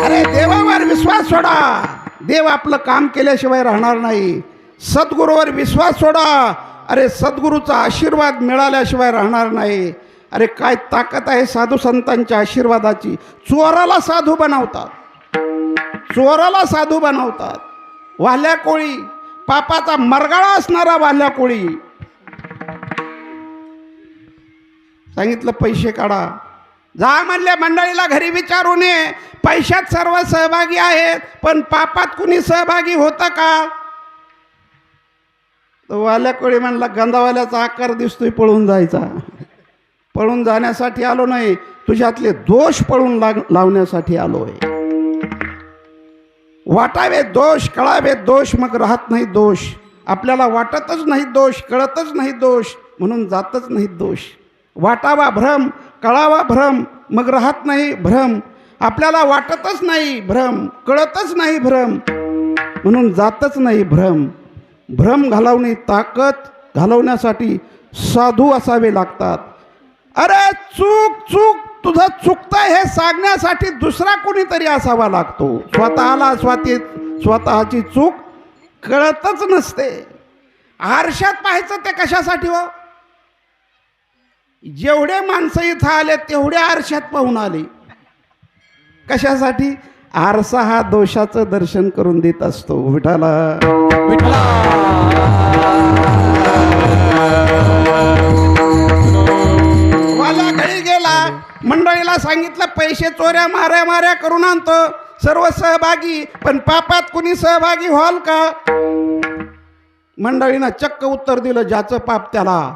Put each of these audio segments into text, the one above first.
अरे देवावर विश्वास सोडा. देव आपलं काम केल्याशिवाय राहणार नाही. सद्गुरूवर विश्वास सोडा. अरे सद्गुरूचा आशीर्वाद मिळाल्याशिवाय राहणार नाही. अरे काय ताकद आहे साधू संतांच्या आशीर्वादाची? चोराला साधू बनवतात. चोराला साधू बनवतात. वाल्या कोळी पापाचा मरगाळा असणारा वाल्या कोळी. सांगितलं पैसे काढा. जा म्हणले मंडळीला घरी विचारू नये. पैशात सर्व सहभागी आहेत पण पापात कुणी सहभागी होतं का? तो वाल्या कोळी म्हणला गंधावाल्याचा आकार दिसतोय पळून जायचा. पळून जाण्यासाठी आलो नाही तुझ्यातले दोष पळून लाग लावण्यासाठी आलोय. वाटावे दोष कळावे दोष मग राहत नाही दोष. आपल्याला वाटतच नाही दोष कळतच नाही दोष म्हणून जातच नाही दोष. वाटावा भ्रम कळावा भ्रम. मग राहत नाही भ्रम. आपल्याला वाटतच नाही भ्रम. कळतच नाही भ्रम. म्हणून जातच नाही भ्रम. भ्रम घालवणे ताकद घालवण्यासाठी साधू असावे लागतात. अरे चूक चूक तुझं चुकतंय हे सांगण्यासाठी दुसरा कोणीतरी असावा लागतो. स्वतःला स्वतः स्वतःची चूक कळतच नसते. आरशात पाहायचं ते कशासाठी हो? जेवढे माणसं इथं आले तेवढे आरशात पाहून आले. कशासाठी? आरसा हा दोषाचं दर्शन करून देत असतो. विठाला वाला घरी गेला. मंडळीला सांगितलं पैसे चोऱ्या माऱ्या माऱ्या करून आणतो. सर्व सहभागी. पण पापात कुणी सहभागी व्हाल का? मंडळीनं चक्क उत्तर दिलं ज्याचं पाप त्याला.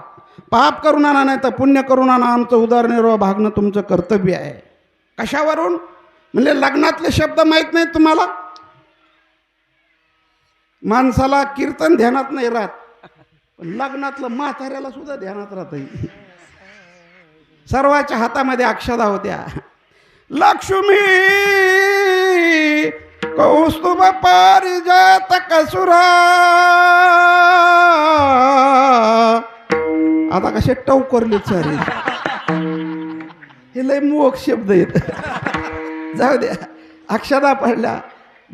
पाप करून आणा नाही तर पुण्य करून आणा. आमचं उदारनिर्वाह भागणं तुमचं कर्तव्य आहे. कशावरून? म्हणजे लग्नातले शब्द माहीत नाहीत तुम्हाला? माणसाला कीर्तन ध्यानात नाही राहत. पण लग्नातलं म्हाताऱ्याला सुद्धा ध्यानात राहत सर्वाच्या हातामध्ये अक्षदा होत्या. लक्ष्मी कौस्तुभ पारिजात कसुरा आता कसे टवकरले सारे हे लय मोक शब्द आहेत. जाऊ द्या. अक्षदा पडल्या.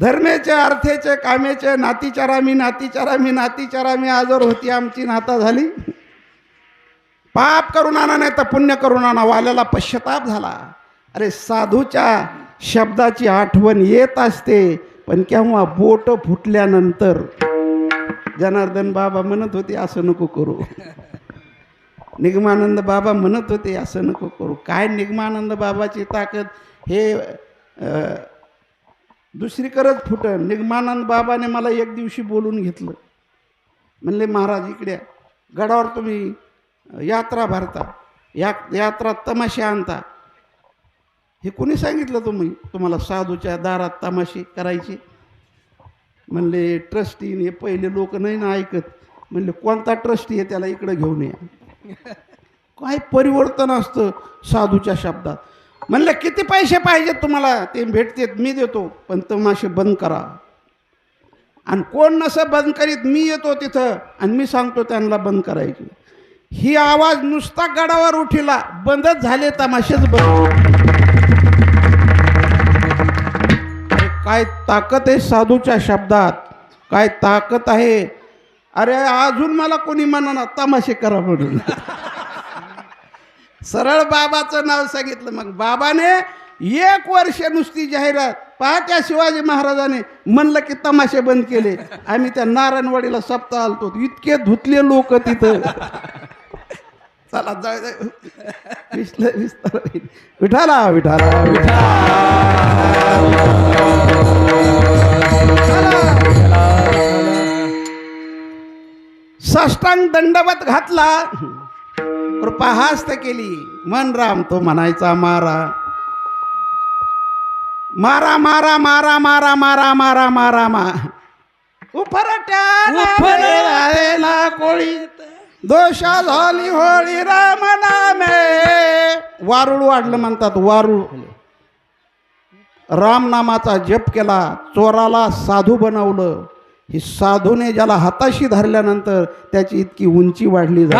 धर्मेचे अर्थेचे कामेचे नातीचारा मी नातीचारा मी नातीचारा मी आजवर होती आमची नाता झाली. पाप करून आणा नाही तर पुण्य करून आणा. वाल्याला पश्चाताप झाला. अरे साधूच्या शब्दाची आठवण येत असते पण केव्हा बोट फुटल्यानंतर जनार्दन बाबा म्हणत होते असं नको करू. निगमानंद बाबा म्हणत होते असं नको करू. काय निगमानंद बाबाची ताकद? हे दुसरीकडंच फुटं निगमानंद बाबाने मला एक दिवशी बोलून घेतलं. म्हणले महाराज इकडे गडावर तुम्ही यात्रा भरता. या यात्रा तमाशे आणता. हे कोणी सांगितलं तुम्ही? तुम्हाला साधूच्या दारात तमाशे करायचे? म्हणले ट्रस्टीने पहिले लोक नाही ना ऐकत. म्हणले कोणता ट्रस्टी आहे? त्याला इकडं घेऊन या. काय परिवर्तन असतं साधूच्या शब्दात. म्हणलं किती पैसे पाहिजेत तुम्हाला? ते भेटतेत मी देतो. पण तमाशे बंद करा. आणि कोण नसं बंद करीत मी येतो तिथं आणि मी सांगतो त्यांना बंद करायची. ही आवाज नुसता गडावर उठिला बंदच झाले तमाशेच बंद. काय ताकद आहे साधूच्या शब्दात. काय ताकद आहे अरे अजून मला कोणी म्हणा तमाशे करा म्हणून. सरळ बाबाचं नाव सांगितलं. मग बाबाने एक वर्ष नुसती जाहिरात पहात्या शिवाजी महाराजाने म्हणलं की तमाशे बंद केले. आम्ही त्या नारायणवाडीला सप्ताह आलतो. इतके धुतले लोक तिथं. चला जाऊ विठाला विठाला. साष्टांग दंडवत घातला. कृपा हास्त केली. मन राम तो म्हणायचा मारा. मारा मारा मारा मारा मारा मारा मारा मा. उफरट्या कोळी दोषा झाली होळी राम नामे. वारुळ वाढलं म्हणतात वारुळ. रामनामाचा जप केला चोराला साधू बनवलं. ही साधूने ज्याला हाताशी धरल्यानंतर त्याची इतकी उंची वाढली जाते.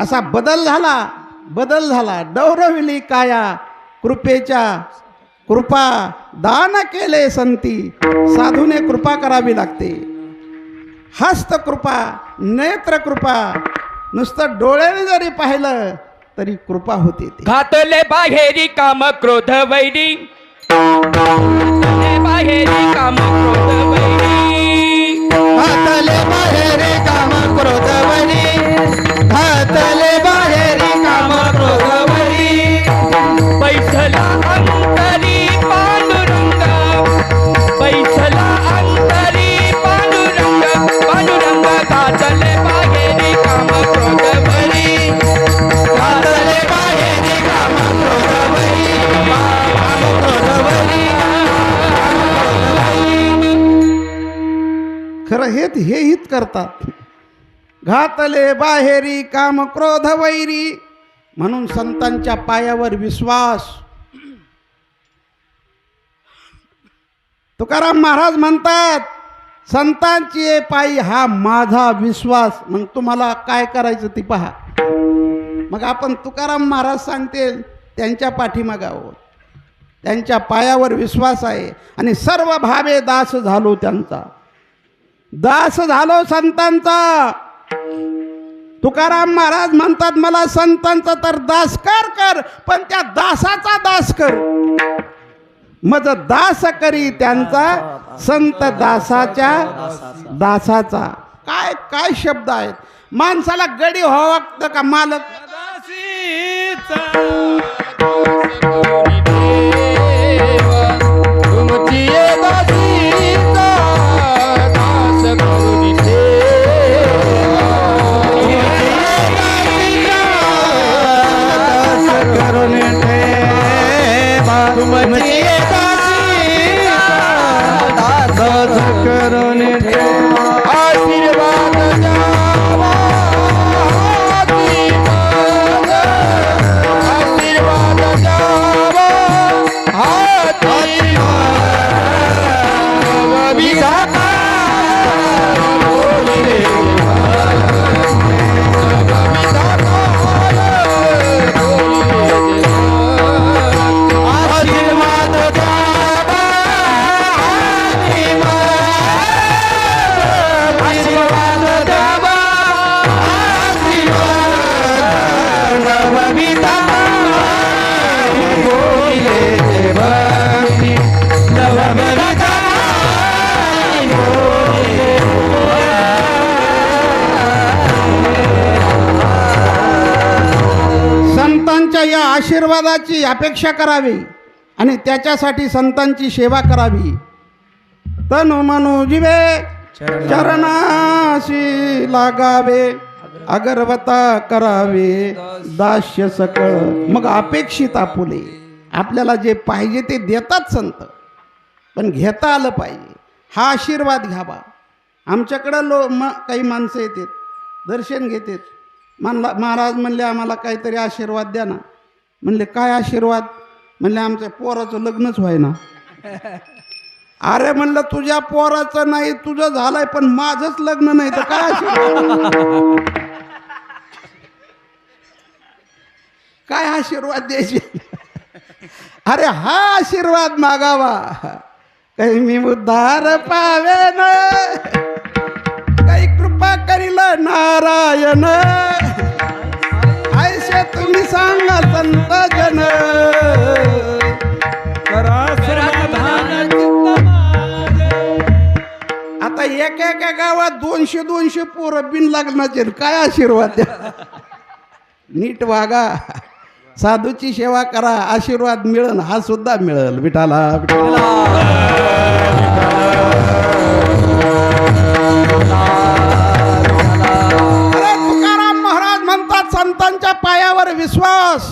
असा बदल झाला बदल झाला. डौरविली काया कृपेच्या कृपा दान केले संती साधूने कृपा करावी लागते. हस्तकृपा नेत्रकृपा नुसतं डोळ्याने जरी पाहिलं तरी कृपा होते ते. घातले बाहेरी काम क्रोध वैरी. घातले बाहेरी काम क्रोध वैरी. हातले बाहेरे काम क्रोधवरी हातले बाहेरे काम क्रोधवरी अंतरी पांडुरंग. अंतरी पांडुरंग. पांडुरंग घातले काम काम क्रोधवरी काम क्रोधवरी खरं हेच हे हित करतात. घातले बाहेरी काम क्रोध वैरी. म्हणून संतांच्या पायावर विश्वास. तुकाराम महाराज म्हणतात संतांची पायी हा माझा विश्वास. मग तुम्हाला काय करायचं ती पहा. मग आपण तुकाराम महाराज सांगतील त्यांच्या पाठीमागं आहोत त्यांच्या पायावर विश्वास आहे. आणि सर्व भावे दास झालो त्यांचा. दास झालो संतांचा. तुकाराम महाराज म्हणतात मला संतांचा तर दासकार कर पण त्या दासाचा दास कर. मज दास करी त्यांचा संत दासाच्या दासाचा. काय काय शब्द आहेत? माणसाला गडी व्हावं का मालक? आशीर्वादाची अपेक्षा करावी आणि त्याच्यासाठी संतांची सेवा करावी. तनु मनु जिवे चरणाशी लागावे अगरवता करावे दास्य सकळ. मग अपेक्षित आपुले आपल्याला जे पाहिजे ते देतात संत. पण घेता आलं पाहिजे. हा आशीर्वाद घ्यावा. आमच्याकडं लो म काही माणसं येतात दर्शन घेतात. म्हणला महाराज म्हणले आम्हाला काहीतरी आशीर्वाद द्या ना. म्हणले काय आशीर्वाद? म्हणले आमच्या पोराचं लग्नच व्हाय ना अरे म्हणलं तुझ्या पोराचं नाही तुझं झालंय पण माझंच लग्न नाही तर काय आशीर्वाद? काय आशीर्वाद द्यायचे? अरे हा आशीर्वाद मागावा. काही मी उद्धार पावे न काही कृपा करील नारायण. तुम्ही सांगा संत जन आता एका एका गावात दोनशे दोनशे पोरं बिन लग्नाचे काय आशीर्वाद द्या. नीट वागा. साधूची सेवा करा. आशीर्वाद मिळन हा सुद्धा मिळेल. विठाला विठाला. विश्वास.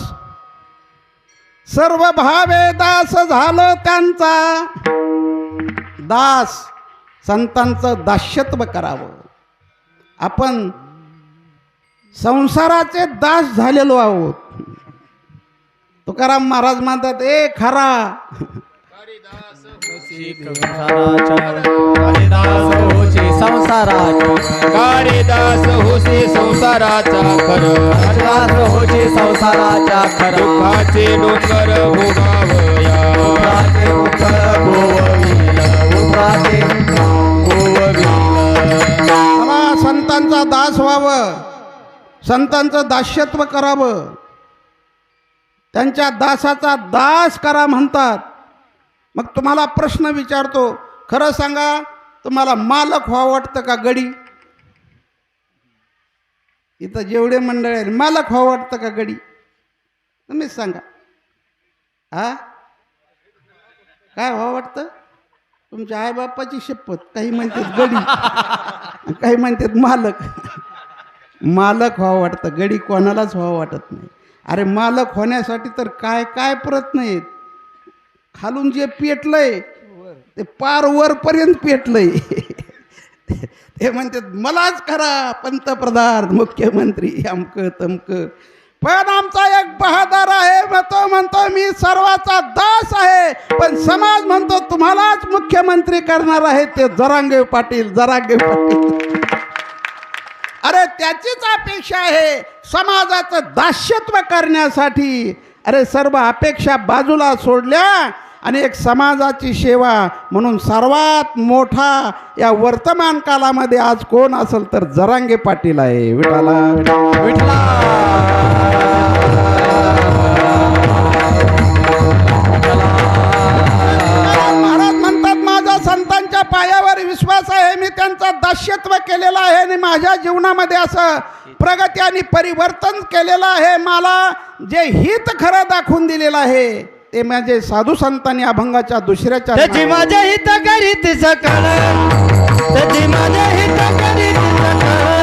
सर्व भावे दास झालं त्यांचा. दास संतांचं दास्यत्व करावं. आपण संसाराचे दास झालेलो आहोत. तुकाराम महाराज म्हणतात ए खरा कालिदास होचे संसाराचे. कालिदास होसे संसाराचा खर. कालिदास खरं. दुःखाचे डोंगर भोगावया. मला संतांचा दास व्हावं. संतांचं दास्यत्व करावं. त्यांच्या दासाचा दास करा म्हणतात. मग तुम्हाला प्रश्न विचारतो खरं सांगा तुम्हाला मालक व्हावं वाटतं का गडी? इथं जेवढे मंडळ आहेत मालक व्हावं वाटतं का गडी? तुम्हीच सांगा. हा? काय व्हावं वाटतं? तुमच्या आईबापाची शपथ काही म्हणतात गडी काही म्हणतात मालक. मालक व्हावं वाटतं गडी कोणालाच व्हावं वाटत नाही. अरे मालक होण्यासाठी तर काय काय प्रयत्न आहेत? खालून जे पेटलंय ते पार वरपर्यंत पेटलंय. ते म्हणतात मलाच करा पंतप्रधान मुख्यमंत्री अमक तमकं. पण आमचा एक बहादर आहे मग तो म्हणतो मी सर्वाचा दास आहे पण समाज म्हणतो तुम्हालाच मुख्यमंत्री करणार आहे ते जरांगे पाटील जरांगे पाटील. अरे त्याचीच अपेक्षा आहे समाजाचं दास्यत्व करण्यासाठी. अरे सर्व अपेक्षा बाजूला सोडल्या आणि एक समाजाची सेवा म्हणून सर्वात मोठा या वर्तमान कालामध्ये आज कोण असेल तर जरांगे पाटील आहे. विठाला संतांच्या पायावर विश्वास आहे. मी त्यांचं दास्यत्व केलेलं आहे आणि माझ्या जीवनामध्ये असं प्रगती आणि परिवर्तन केलेलं आहे. मला जे हित खरं दाखवून दिलेलं आहे ते माझे साधू संतांनी अभंगाच्या दुसऱ्याच्या त्याची माझ्या हित करीत सकळ. त्याची माझ्या हित करीत सकळ.